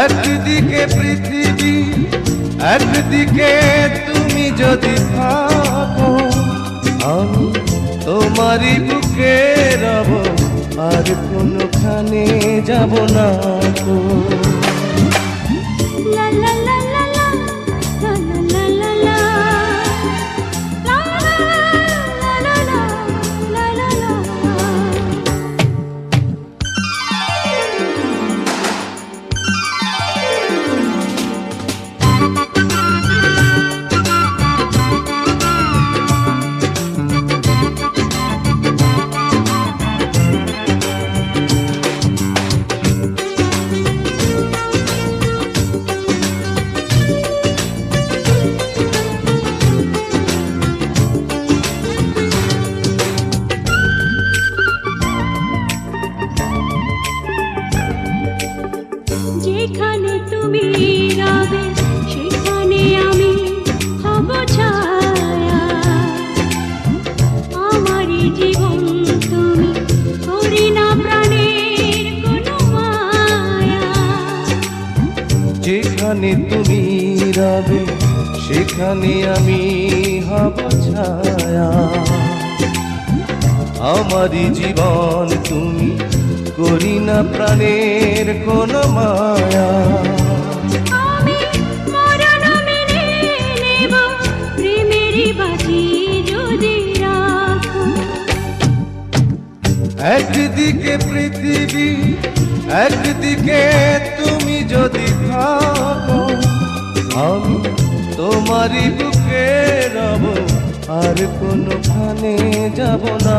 একদিকে পৃথিবী, একদিকে তুমি যদি থাকো, আমি তোমারই বুকে রব আর কোনখানে যাব না লা লা যেখানে তুমি রবে সেখানে আমি হব ছায়া। আমারই জীবন তুমি করি না প্রাণের কোন মায়া। একদিকে পৃথিবী একদিকে তুমি যদি থাকো আমি তোমারই বুকে রব আর কোনোখানে যাব না।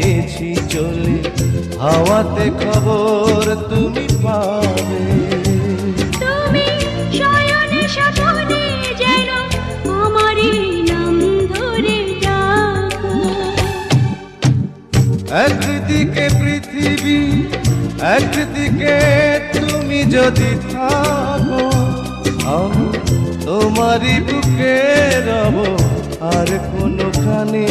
গিয়েছি চলে হাওয়াতে খবর তুমি পাবে। তুমি শয়নে স্বপনে যেন আমারই নাম ধরে ডাকো। একদিকে পৃথিবী একদিকে তুমি যদি থাকো আমি তোমারই বুকে রব আর কোনখানে